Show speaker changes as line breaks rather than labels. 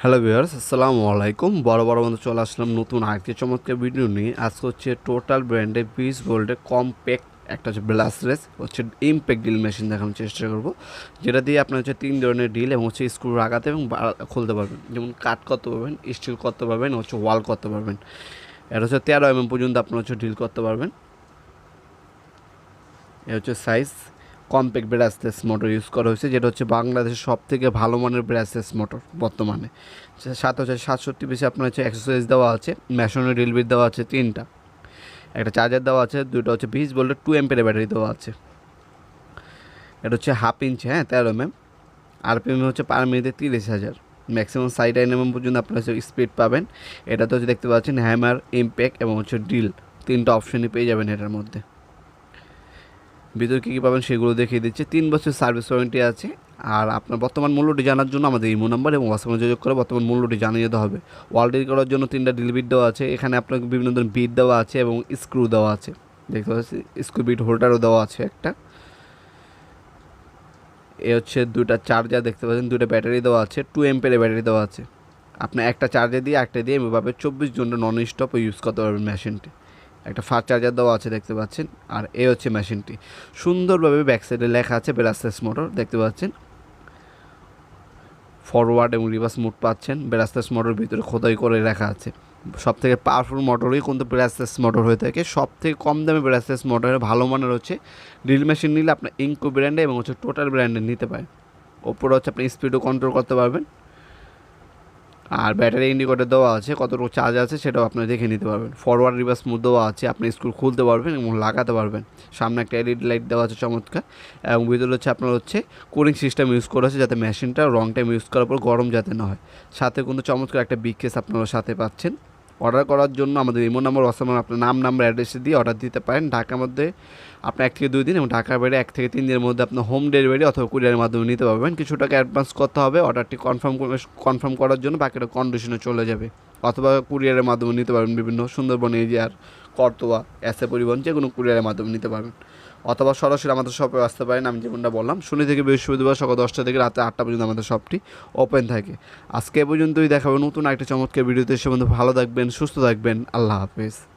Hello viewers আসসালামু আলাইকুম বড় বড় বন্ধু চলে আসলাম নতুন আরেকটি চমৎকার ভিডিও নিয়ে। আজকে হচ্ছে টোটাল ব্র্যান্ডে বিশ ভোল্টের কম্প্যাক্ট একটা হচ্ছে ব্লাস্টলেস হচ্ছে ইমপ্যাক্ট ডিল মেশিন দেখানোর চেষ্টা করব। যেটা দিয়ে আপনার হচ্ছে তিন ধরনের ডিল এবং হচ্ছে স্ক্রু লাগাতে এবং খুলতে পারবেন। যেমন কাট করতে পারবেন স্টিল করতে পারবেন হচ্ছে ওয়াল করতে পারবেন এটা হচ্ছে তেরো এমএম পর্যন্ত আপনার হচ্ছে ডিল করতে পারবেন। এ হচ্ছে size compact brushless motor use করা হয়েছে, যেটা হচ্ছে বাংলাদেশের সব থেকে ভালো মানের ব্রাসলেস মোটর বর্তমানে। সাত হাজার সাতষট্টি পিসে আপনার হচ্ছে এক্সারসাইজ দেওয়া আছে ম্যাশনের ড্রিল বিট দেওয়া আছে তিনটা। একটা চার্জার দেওয়া আছে দুটো হচ্ছে বিশ ভোল্টের টু এম্পের ব্যাটারি দেওয়া আছে। এটা হচ্ছে হাফ ইঞ্চ হ্যাঁ তেরো এম এম আরপিএম হচ্ছে পার মিনিটে তিরিশ হাজার। ম্যাক্সিমাম সাইড আইন এম পর্যন্ত আপনার হচ্ছে স্পিড পাবেন। এটাতে হচ্ছে দেখতে পাচ্ছেন হ্যামার ইম্প্যাক্ট এবং হচ্ছে ড্রিল তিনটা অপশনই পেয়ে যাবেন এটার মধ্যে। ভিতরে কী কী পাবেন সেগুলো দেখিয়ে দিচ্ছে। তিন বছর সার্ভিস ওয়ারেন্টি আছে। আর আপনার বর্তমান মূল্যটি জানার জন্য আমাদের ইমো নাম্বার এবং হোয়াটসঅ্যাপে যোগাযোগ করে বর্তমান মূল্যটি জানিয়ে যেতে হবে। ওয়ালডেল করার জন্য তিনটা বিট দেওয়া আছে। এখানে আপনাকে বিভিন্ন ধরনের বিট দেওয়া আছে এবং স্ক্রু দেওয়া আছে। দেখতে পাচ্ছি স্ক্রু বিট হোল্ডারও দেওয়া আছে একটা। এ হচ্ছে দুটা চার্জার দেখতে পাচ্ছেন দুটো ব্যাটারি দেওয়া আছে টু এম্পের ব্যাটারি দেওয়া আছে। আপনি একটা চার্জার দিয়ে, একটা দিয়ে এভাবে চব্বিশ ঘণ্টা নন স্টপ ইউজ করতে পারবেন মেশিনটি একটা ফাস্ট চার্জার দেওয়া আছে, দেখতে পাচ্ছেন। আর এ হচ্ছে মেশিনটি সুন্দরভাবে ব্যাক সাইডে লেখা আছে বেরাস্তাস মোটর দেখতে পাচ্ছেন। ফরওয়ার্ড এবং রিভার্স মোড পাচ্ছেন। বেরাস্তাস মোটর ভিতরে খোদাই করে রাখা আছে। সব থেকে পাওয়ারফুল মোটরই কিন্তু ব্রাসলেস মোটর হয়ে থাকে। সব থেকে কম দামে ব্রাসলেস মোটরের ভালো মানের হচ্ছে ড্রিল মেশিন নিলে আপনার ইঙ্কো ব্র্যান্ডে এবং হচ্ছে টোটাল ব্র্যান্ডে নিতে পারেন। ওপরে হচ্ছে আপনি স্পিডও কন্ট্রোল করতে পারবেন। আর ব্যাটারি ইন্ডিকেটর দেওয়া আছে, কতটুকু চার্জ আছে সেটাও আপনি দেখে নিতে পারবেন। ফরওয়ার্ড রিভার্স মোড দেওয়া আছে, আপনি স্কুল খুলতে পারবেন এবং লাগাতে পারবেন। সামনে একটা এলইডি লাইট দেওয়া আছে চমৎকার এবং ভিতরে হচ্ছে আপনার হচ্ছে কুলিং সিস্টেম ইউজ করা আছে যাতে মেশিনটা রং টাইম ইউজ করার পর গরম যাতে না হয়। সাথে কোনো চমৎকার একটা বিগ কেস আপনারা সাথে পাচ্ছেন। অর্ডার করার জন্য আমাদের ইমো নাম্বার, হোয়াটসঅ্যাপ আপনার নাম, নাম্বার, অ্যাড্রেসে দিয়ে অর্ডার দিতে পারেন। ঢাকার মধ্যে আপনি এক থেকে দুই দিন এবং ঢাকার বাইরে এক থেকে তিন দিনের মধ্যে আপনার হোম ডেলিভারি অথবা কুরিয়ারের মাধ্যমে নিতে পারবেন। কিছু টাকা অ্যাডভান্স করতে হবে। অর্ডারটি কনফার্ম কনফার্ম করার জন্য বাকিটা কন্ডিশনে চলে যাবে। অথবা কুরিয়ারের মাধ্যমে নিতে পারবেন বিভিন্ন সুন্দরবন এরিয়ার করতোয়া, এসে পরিবহন, যে কোনো কুরিয়ারের মাধ্যমে নিতে পারবেন। অথবা সরাসরি আমাদের শপে আসতে পারেন, আমি যেমনটা বললাম, শনি থেকে বৃহস্পতিবার সকাল দশটা থেকে রাতে আটটা পর্যন্ত আমাদের শপটি ওপেন থাকে। আজকে এ পর্যন্তই, দেখাবো নতুন একটা চমৎকার ভিডিওতে। সে বন্ধু ভালো থাকবেন, সুস্থ থাকবেন, আল্লাহ হাফেজ।